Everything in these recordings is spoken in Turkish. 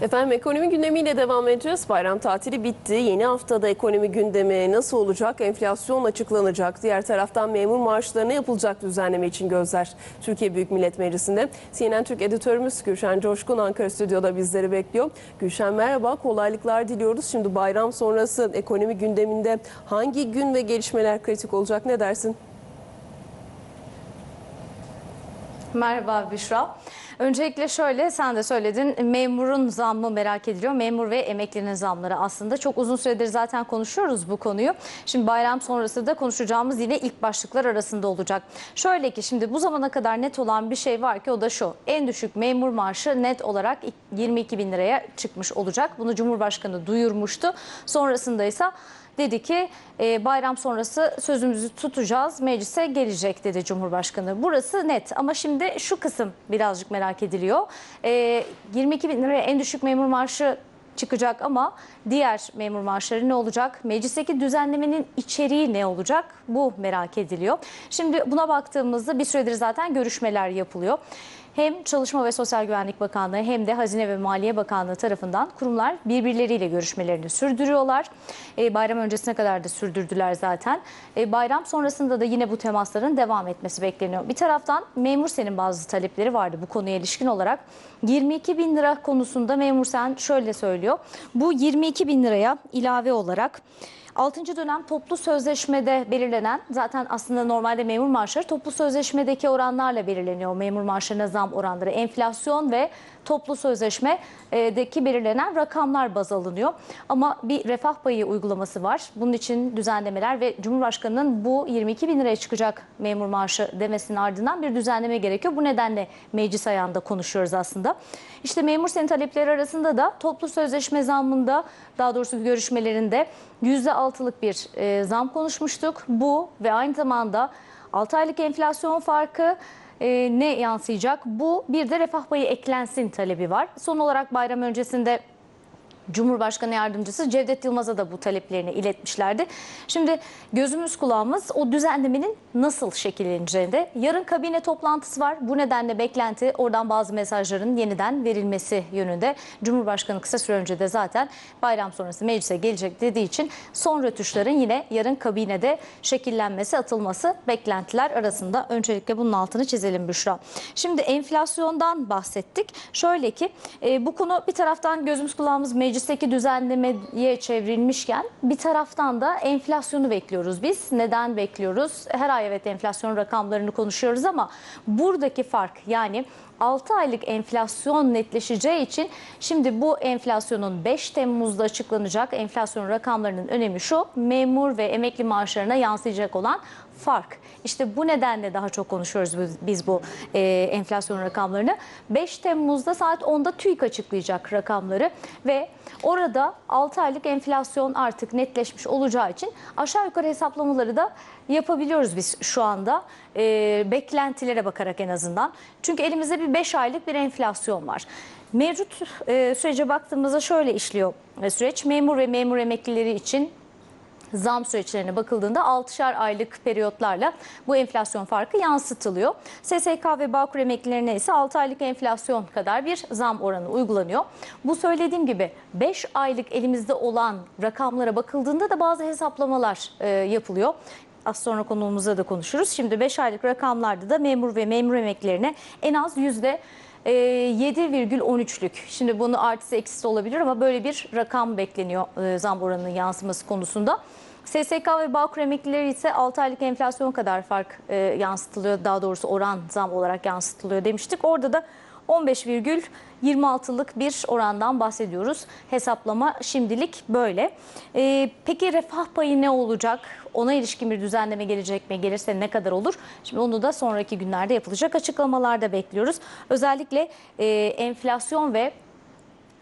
Efendim ekonomi gündemiyle devam edeceğiz. Bayram tatili bitti. Yeni haftada ekonomi gündemi nasıl olacak? Enflasyon açıklanacak. Diğer taraftan memur maaşlarına yapılacak düzenleme için gözler Türkiye Büyük Millet Meclisi'nde. CNN Türk editörümüz Gülşen Coşkun Ankara Stüdyo'da bizleri bekliyor. Gülşen merhaba, kolaylıklar diliyoruz. Şimdi bayram sonrası ekonomi gündeminde hangi gün ve gelişmeler kritik olacak ne dersin? Merhaba Büşra. Öncelikle şöyle sen de söyledin memurun zammı merak ediliyor. Memur ve emeklinin zamları aslında çok uzun süredir zaten konuşuyoruz bu konuyu. Şimdi bayram sonrası da konuşacağımız yine ilk başlıklar arasında olacak. Şöyle ki şimdi bu zamana kadar net olan bir şey var ki o da şu. En düşük memur maaşı net olarak 22 bin liraya çıkmış olacak. Bunu Cumhurbaşkanı duyurmuştu. Sonrasında ise dedi ki e, bayram sonrası sözümüzü tutacağız meclise gelecek dedi Cumhurbaşkanı. Burası net ama şimdi şu kısım birazcık merak ediliyor. E, 22 bin liraya en düşük memur maaşı çıkacak ama diğer memur maaşları ne olacak? Meclisteki düzenlemenin içeriği ne olacak? Bu merak ediliyor. Şimdi buna baktığımızda bir süredir zaten görüşmeler yapılıyor. Hem Çalışma ve Sosyal Güvenlik Bakanlığı hem de Hazine ve Maliye Bakanlığı tarafından kurumlar birbirleriyle görüşmelerini sürdürüyorlar. E, bayram öncesine kadar da sürdürdüler zaten. E, bayram sonrasında da yine bu temasların devam etmesi bekleniyor. Bir taraftan memur senin bazı talepleri vardı bu konuya ilişkin olarak. 22 bin lira konusunda memur sen şöyle söylüyor. Bu 22 bin liraya ilave olarak 6. dönem toplu sözleşmede belirlenen zaten aslında normalde memur maaşları toplu sözleşmedeki oranlarla belirleniyor. Memur maaşlarına zam oranları enflasyon ve toplu sözleşmedeki belirlenen rakamlar baz alınıyor. Ama bir refah payı uygulaması var. Bunun için düzenlemeler ve Cumhurbaşkanı'nın bu 22 bin liraya çıkacak memur maaşı demesinin ardından bir düzenleme gerekiyor. Bu nedenle meclis ayağında konuşuyoruz aslında. İşte memur senin talepleri arasında da toplu sözleşme zammında daha doğrusu görüşmelerinde %6'lık bir e, zam konuşmuştuk. Bu ve aynı zamanda 6 aylık enflasyon farkı e, ne yansıyacak? Bu bir de refah payı eklensin talebi var. Son olarak bayram öncesinde Cumhurbaşkanı Yardımcısı Cevdet Yılmaz'a da bu taleplerini iletmişlerdi. Şimdi gözümüz kulağımız o düzenlemenin nasıl şekilleneceğinde. Yarın kabine toplantısı var. Bu nedenle beklenti oradan bazı mesajların yeniden verilmesi yönünde. Cumhurbaşkanı kısa süre önce de zaten bayram sonrası meclise gelecek dediği için son rötuşların yine yarın kabinede şekillenmesi, atılması beklentiler arasında. Öncelikle bunun altını çizelim Büşra. Şimdi enflasyondan bahsettik. Şöyle ki e, bu konu bir taraftan gözümüz kulağımız meclis meclisteki düzenlemeye çevrilmişken bir taraftan da enflasyonu bekliyoruz biz. Neden bekliyoruz? Her ay evet enflasyon rakamlarını konuşuyoruz ama buradaki fark yani 6 aylık enflasyon netleşeceği için şimdi bu enflasyonun 5 Temmuz'da açıklanacak enflasyon rakamlarının önemi şu memur ve emekli maaşlarına yansıyacak olan fark. İşte bu nedenle daha çok konuşuyoruz biz, biz bu e, enflasyon rakamlarını. 5 Temmuz'da saat 10'da TÜİK açıklayacak rakamları ve orada 6 aylık enflasyon artık netleşmiş olacağı için aşağı yukarı hesaplamaları da yapabiliyoruz biz şu anda. E, beklentilere bakarak en azından. Çünkü elimizde bir 5 aylık bir enflasyon var. Mevcut e, sürece baktığımızda şöyle işliyor e, süreç. Memur ve memur emeklileri için zam süreçlerine bakıldığında 6'şar aylık periyotlarla bu enflasyon farkı yansıtılıyor. SSK ve Bağkur emeklilerine ise 6 aylık enflasyon kadar bir zam oranı uygulanıyor. Bu söylediğim gibi 5 aylık elimizde olan rakamlara bakıldığında da bazı hesaplamalar e, yapılıyor. Az sonra konuğumuzda da konuşuruz. Şimdi 5 aylık rakamlarda da memur ve memur emeklilerine en az yüzde 7,13'lük. Şimdi bunu artısı eksisi olabilir ama böyle bir rakam bekleniyor e, zam oranının yansıması konusunda. SSK ve Bağkur emeklileri ise 6 aylık enflasyon kadar fark e, yansıtılıyor. Daha doğrusu oran zam olarak yansıtılıyor demiştik. Orada da 15,26'lık bir orandan bahsediyoruz. Hesaplama şimdilik böyle. Ee, peki refah payı ne olacak? Ona ilişkin bir düzenleme gelecek mi? Gelirse ne kadar olur? Şimdi onu da sonraki günlerde yapılacak açıklamalarda bekliyoruz. Özellikle e, enflasyon ve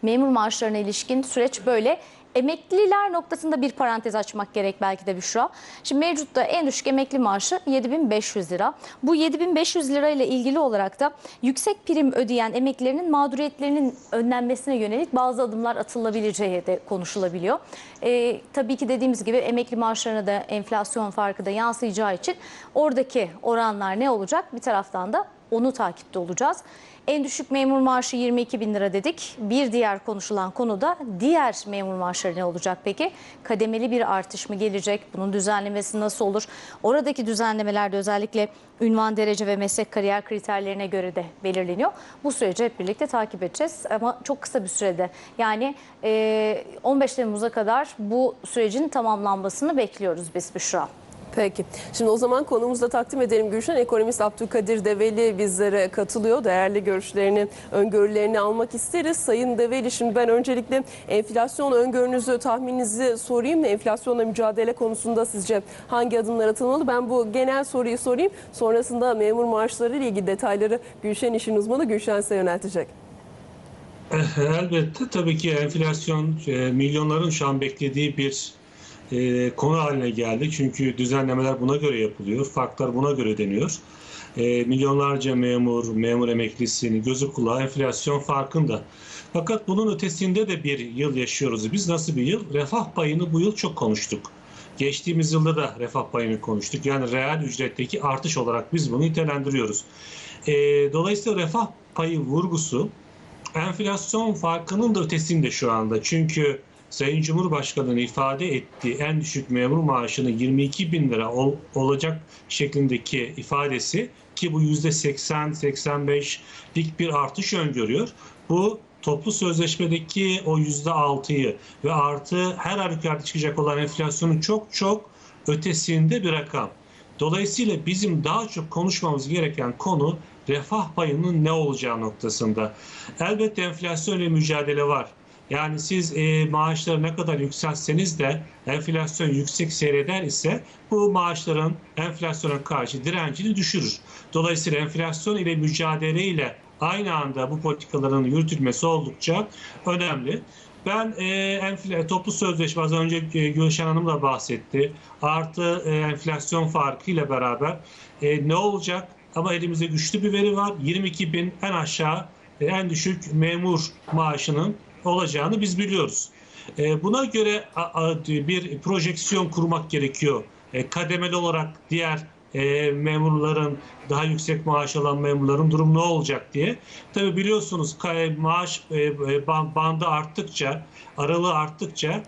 memur maaşlarına ilişkin süreç böyle. Emekliler noktasında bir parantez açmak gerek belki de Büşra. Şimdi mevcutta en düşük emekli maaşı 7500 lira. Bu 7500 lira ile ilgili olarak da yüksek prim ödeyen emeklilerin mağduriyetlerinin önlenmesine yönelik bazı adımlar atılabileceği de konuşulabiliyor. Ee, tabii ki dediğimiz gibi emekli maaşlarına da enflasyon farkı da yansıyacağı için oradaki oranlar ne olacak? Bir taraftan da Onu takipte olacağız. En düşük memur maaşı 22 bin lira dedik. Bir diğer konuşulan konu da diğer memur maaşları ne olacak peki? Kademeli bir artış mı gelecek? Bunun düzenlemesi nasıl olur? Oradaki düzenlemelerde özellikle ünvan derece ve meslek kariyer kriterlerine göre de belirleniyor. Bu süreci hep birlikte takip edeceğiz ama çok kısa bir sürede yani e, 15 Temmuz'a kadar bu sürecin tamamlanmasını bekliyoruz biz Büşra. Peki. Şimdi o zaman konumuzu da takdim edelim Gülşen. Ekonomist Abdülkadir Develi bizlere katılıyor. Değerli görüşlerini, öngörülerini almak isteriz. Sayın Develi şimdi ben öncelikle enflasyon öngörünüzü, tahmininizi sorayım. Enflasyonla mücadele konusunda sizce hangi adımlar atılmalı? Ben bu genel soruyu sorayım. Sonrasında memur maaşları ile ilgili detayları Gülşen işin uzmanı Gülşen size yöneltecek. Elbette tabii ki enflasyon e, milyonların şu an beklediği bir e, konu haline geldi. Çünkü düzenlemeler buna göre yapılıyor, farklar buna göre deniyor. E, milyonlarca memur, memur emeklisinin gözü kulağı enflasyon farkında. Fakat bunun ötesinde de bir yıl yaşıyoruz. Biz nasıl bir yıl? Refah payını bu yıl çok konuştuk. Geçtiğimiz yılda da refah payını konuştuk. Yani reel ücretteki artış olarak biz bunu nitelendiriyoruz. E, dolayısıyla refah payı vurgusu enflasyon farkının da ötesinde şu anda. Çünkü Sayın Cumhurbaşkanı'nın ifade ettiği en düşük memur maaşının 22 bin lira ol- olacak şeklindeki ifadesi ki bu %80-85'lik bir artış öngörüyor. Bu toplu sözleşmedeki o %6'yı ve artı her halükarda çıkacak olan enflasyonun çok çok ötesinde bir rakam. Dolayısıyla bizim daha çok konuşmamız gereken konu refah payının ne olacağı noktasında. Elbette enflasyonla mücadele var. Yani siz e, maaşları ne kadar yükseltseniz de enflasyon yüksek seyreder ise bu maaşların enflasyona karşı direncini düşürür. Dolayısıyla enflasyon ile mücadele ile aynı anda bu politikaların yürütülmesi oldukça önemli. Ben e, enfla, toplu sözleşme az önce e, Gülşen Hanım da bahsetti. Artı e, enflasyon farkı ile beraber e, ne olacak? Ama elimizde güçlü bir veri var. 22 bin en aşağı e, en düşük memur maaşının olacağını biz biliyoruz. E, buna göre bir projeksiyon kurmak gerekiyor. E, kademeli olarak diğer e, memurların daha yüksek maaş alan memurların durum ne olacak diye. Tabi biliyorsunuz maaş ban- bandı arttıkça, aralığı arttıkça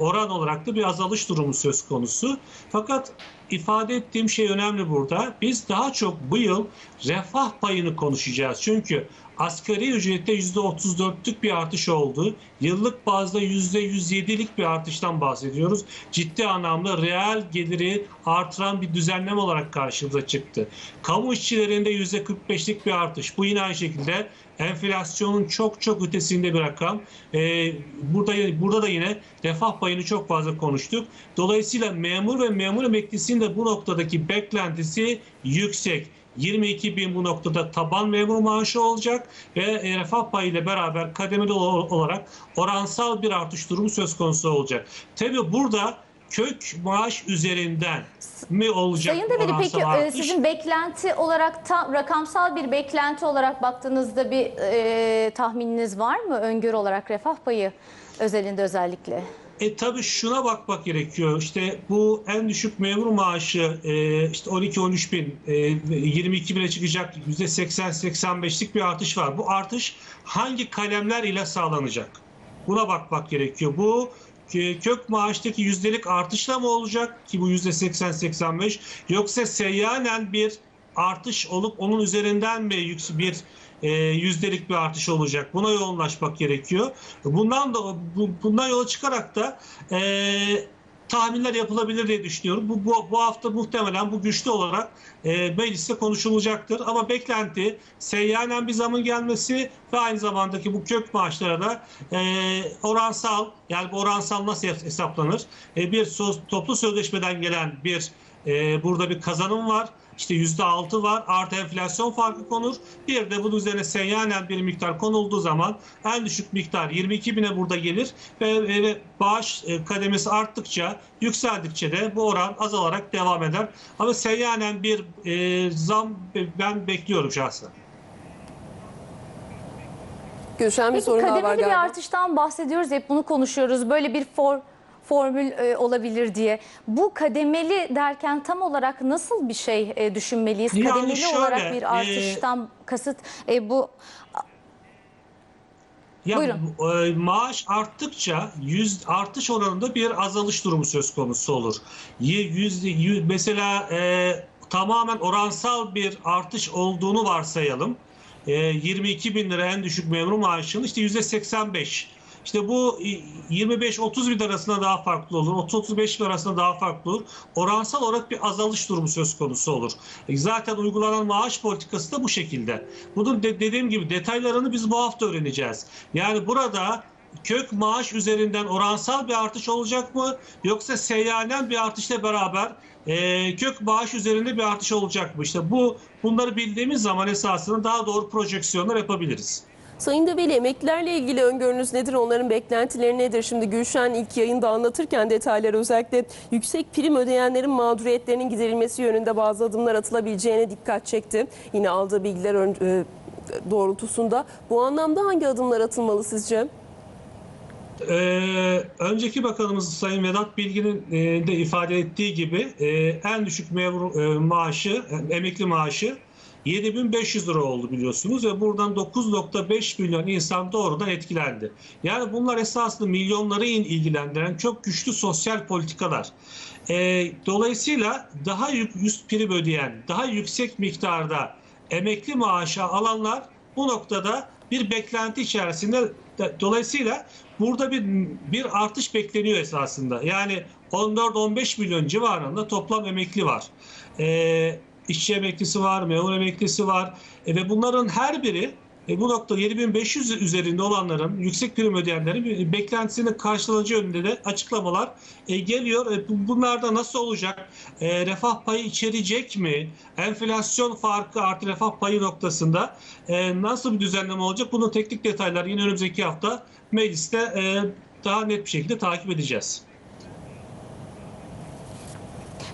oran olarak da bir azalış durumu söz konusu. Fakat ifade ettiğim şey önemli burada. Biz daha çok bu yıl refah payını konuşacağız. Çünkü asgari ücrette %34'lük bir artış oldu. Yıllık bazda %107'lik bir artıştan bahsediyoruz. Ciddi anlamda reel geliri artıran bir düzenleme olarak karşımıza çıktı. Kamu işçilerinde %45'lik bir artış. Bu yine aynı şekilde enflasyonun çok çok ötesinde bir rakam. Ee, burada burada da yine refah payını çok fazla konuştuk. Dolayısıyla memur ve memur emeklisinin de bu noktadaki beklentisi yüksek. 22 bin bu noktada taban memur maaşı olacak ve e, refah payı ile beraber kademeli ol- olarak oransal bir artış durumu söz konusu olacak. Tabii burada kök maaş üzerinden mi olacak Sayın Develi peki e, artış? sizin beklenti olarak tam rakamsal bir beklenti olarak baktığınızda bir e, tahmininiz var mı öngörü olarak refah payı özelinde özellikle? E tabii şuna bakmak gerekiyor. İşte bu en düşük memur maaşı e, işte 12-13 bin, e, 22 bine çıkacak %80-85'lik bir artış var. Bu artış hangi kalemler ile sağlanacak? Buna bakmak gerekiyor. Bu e, kök maaştaki yüzdelik artışla mı olacak ki bu yüzde 80-85 yoksa seyyanen bir artış olup onun üzerinden mi bir e, yüzdelik bir artış olacak. Buna yoğunlaşmak gerekiyor. Bundan da bu- bundan yola çıkarak da e, tahminler yapılabilir diye düşünüyorum. Bu, bu, bu hafta muhtemelen bu güçlü olarak e, mecliste konuşulacaktır. Ama beklenti seyyanen bir zamın gelmesi ve aynı zamandaki bu kök maaşlara da e, oransal yani bu oransal nasıl hesaplanır? E, bir söz, toplu sözleşmeden gelen bir e, burada bir kazanım var. İşte yüzde altı var. Artı enflasyon farkı konur. Bir de bunun üzerine seyyanen bir miktar konulduğu zaman en düşük miktar 22 bine burada gelir ve, ve bağış e, kademesi arttıkça yükseldikçe de bu oran azalarak devam eder. Ama seyyanen bir e, zam ben bekliyorum şahsen. Gülşen bir Peki sorun daha var kademeli bir galiba. artıştan bahsediyoruz hep bunu konuşuyoruz. Böyle bir for, formül e, olabilir diye. Bu kademeli derken tam olarak nasıl bir şey e, düşünmeliyiz? Yani kademeli şöyle, olarak bir e, artıştan kasıt e, bu Ya Buyurun. e, maaş arttıkça yüz artış oranında bir azalış durumu söz konusu olur. Yüz, yüz, mesela e, tamamen oransal bir artış olduğunu varsayalım. E, 22 bin lira en düşük memur maaşının işte yüzde 85. İşte bu 25-30 bin arasında daha farklı olur. 30-35 bin arasında daha farklı olur. Oransal olarak bir azalış durumu söz konusu olur. E, Zaten uygulanan maaş politikası da bu şekilde. Bunun de- dediğim gibi detaylarını biz bu hafta öğreneceğiz. Yani burada kök maaş üzerinden oransal bir artış olacak mı? Yoksa seyyanen bir artışla beraber e, kök maaş üzerinde bir artış olacak mı? İşte bu bunları bildiğimiz zaman esasında daha doğru projeksiyonlar yapabiliriz. Sayın Develi emeklilerle ilgili öngörünüz nedir? Onların beklentileri nedir? Şimdi Gülşen ilk yayında anlatırken detayları özellikle yüksek prim ödeyenlerin mağduriyetlerinin giderilmesi yönünde bazı adımlar atılabileceğine dikkat çekti. Yine aldığı bilgiler e, doğrultusunda. Bu anlamda hangi adımlar atılmalı sizce? Ee, önceki bakanımız Sayın Vedat Bilgin'in e, de ifade ettiği gibi e, en düşük memur e, maaşı, e, emekli maaşı 7500 lira oldu biliyorsunuz ve buradan 9.5 milyon insan doğrudan etkilendi. Yani bunlar esasında milyonları ilgilendiren çok güçlü sosyal politikalar. E, dolayısıyla daha üst prim ödeyen, daha yüksek miktarda emekli maaşı alanlar bu noktada bir beklenti içerisinde dolayısıyla burada bir bir artış bekleniyor esasında. Yani 14-15 milyon civarında toplam emekli var. Ee, işçi emeklisi var, memur emeklisi var E, ve bunların her biri e, bu nokta 7500 üzerinde olanların, yüksek prim ödeyenlerin beklentisinin karşılanacağı yönünde de açıklamalar e, geliyor. E, bu- bunlar da nasıl olacak? E, refah payı içerecek mi? Enflasyon farkı artı refah payı noktasında e, nasıl bir düzenleme olacak? Bunun teknik detayları yine önümüzdeki hafta mecliste e, daha net bir şekilde takip edeceğiz.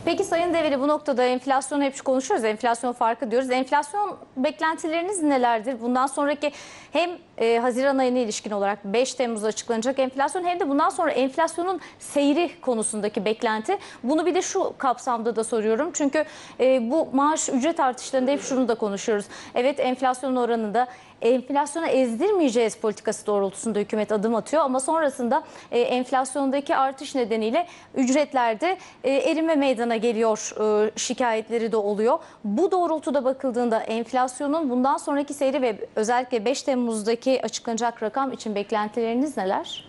Peki Sayın Develi bu noktada enflasyonu hep konuşuyoruz. Enflasyon farkı diyoruz. Enflasyon beklentileriniz nelerdir? Bundan sonraki hem e, Haziran ayına ilişkin olarak 5 Temmuz'da açıklanacak enflasyon hem de bundan sonra enflasyonun seyri konusundaki beklenti. Bunu bir de şu kapsamda da soruyorum. Çünkü e, bu maaş ücret artışlarında hep şunu da konuşuyoruz. Evet enflasyon oranında enflasyona ezdirmeyeceğiz politikası doğrultusunda hükümet adım atıyor ama sonrasında e, enflasyondaki artış nedeniyle ücretlerde e, erime meydana geliyor e, şikayetleri de oluyor. Bu doğrultuda bakıldığında enflasyonun bundan sonraki seyri ve özellikle 5 Temmuz'daki açıklanacak rakam için beklentileriniz neler?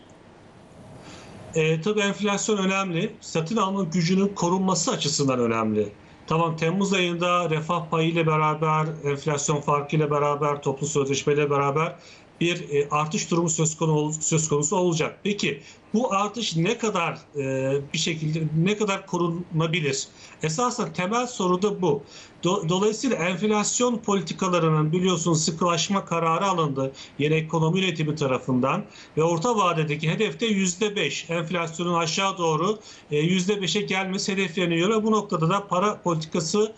E, tabii enflasyon önemli. Satın alma gücünün korunması açısından önemli. Tamam Temmuz ayında refah payı ile beraber, enflasyon farkı ile beraber, toplu sözleşme ile beraber bir e, artış durumu söz konusu, söz konusu olacak. Peki bu artış ne kadar e, bir şekilde ne kadar korunabilir? Esasen temel soru da bu. Do- dolayısıyla enflasyon politikalarının biliyorsunuz sıkılaşma kararı alındı yeni ekonomi yönetimi tarafından ve orta vadedeki hedefte yüzde beş enflasyonun aşağı doğru e, yüzde beşe gelmesi hedefleniyor ve bu noktada da para politikası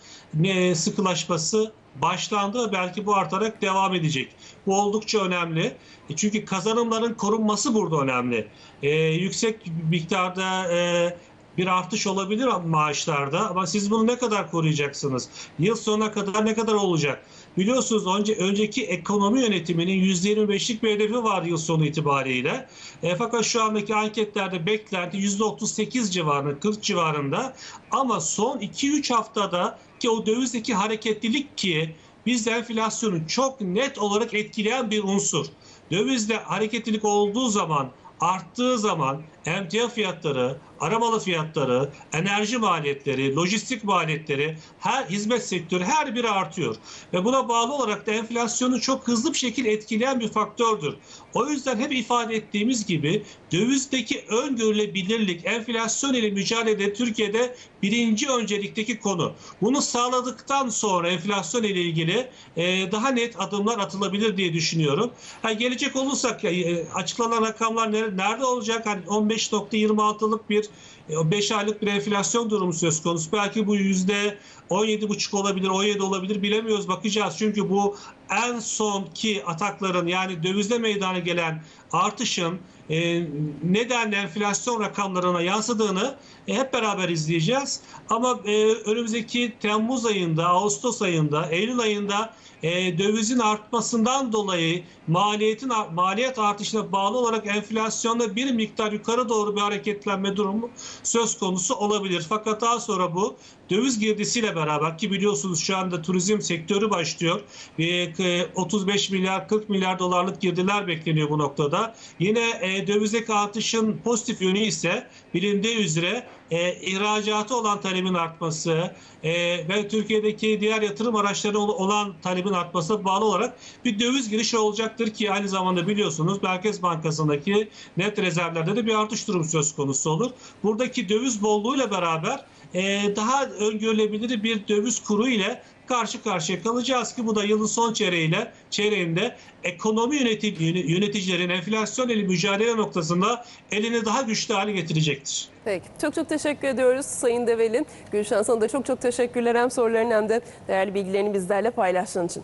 sıkılaşması başlandı belki bu artarak devam edecek. Bu oldukça önemli. E, Çünkü kazanımların korunması burada önemli. E, yüksek miktarda e, bir artış olabilir maaşlarda ama siz bunu ne kadar koruyacaksınız? Yıl sonuna kadar ne kadar olacak? Biliyorsunuz önce önceki ekonomi yönetiminin %25'lik bir hedefi var yıl sonu itibariyle. E, fakat şu andaki anketlerde beklenti %38 civarında, 40 civarında. Ama son 2-3 haftada ki o dövizdeki hareketlilik ki bizde enflasyonu çok net olarak etkileyen bir unsur. Dövizde hareketlilik olduğu zaman arttığı zaman emtia fiyatları, aramalı fiyatları, enerji maliyetleri, lojistik maliyetleri, her hizmet sektörü her biri artıyor. Ve buna bağlı olarak da enflasyonu çok hızlı bir şekilde etkileyen bir faktördür. O yüzden hep ifade ettiğimiz gibi dövizdeki öngörülebilirlik, enflasyon ile mücadelede Türkiye'de birinci öncelikteki konu. Bunu sağladıktan sonra enflasyon ile ilgili e, daha net adımlar atılabilir diye düşünüyorum. Ha, gelecek olursak e, açıklanan rakamlar nere- nerede olacak? Hani 15.26'lık bir 5 aylık bir enflasyon durumu söz konusu. Belki bu yüzde 17,5 olabilir, 17 olabilir bilemiyoruz bakacağız. Çünkü bu en sonki atakların yani dövizde meydana gelen artışın e, nedenle enflasyon rakamlarına yansıdığını e, hep beraber izleyeceğiz. Ama e, önümüzdeki Temmuz ayında, Ağustos ayında, Eylül ayında e, dövizin artmasından dolayı maliyetin maliyet artışına bağlı olarak enflasyonda bir miktar yukarı doğru bir hareketlenme durumu söz konusu olabilir. Fakat daha sonra bu döviz girdisiyle beraber ki biliyorsunuz şu anda turizm sektörü başlıyor. E, 35 milyar 40 milyar dolarlık girdiler bekleniyor bu noktada. Yine e, dövizdeki artışın pozitif yönü ise bilindiği üzere e, ihracatı olan talebin artması e, ve Türkiye'deki diğer yatırım araçları ol- olan talebin artmasına bağlı olarak bir döviz girişi olacaktır ki aynı zamanda biliyorsunuz Merkez Bankası'ndaki net rezervlerde de bir artış durumu söz konusu olur. Buradaki döviz bolluğuyla beraber daha öngörülebilir bir döviz kuru ile karşı karşıya kalacağız ki bu da yılın son çeyreğiyle çeyreğinde ekonomi yöneti- yöne- yöneticilerin enflasyon ile mücadele noktasında elini daha güçlü hale getirecektir. Peki. Çok çok teşekkür ediyoruz Sayın Develi. Gülşen sana da çok çok teşekkürler hem soruların hem de değerli bilgilerini bizlerle paylaştığın için.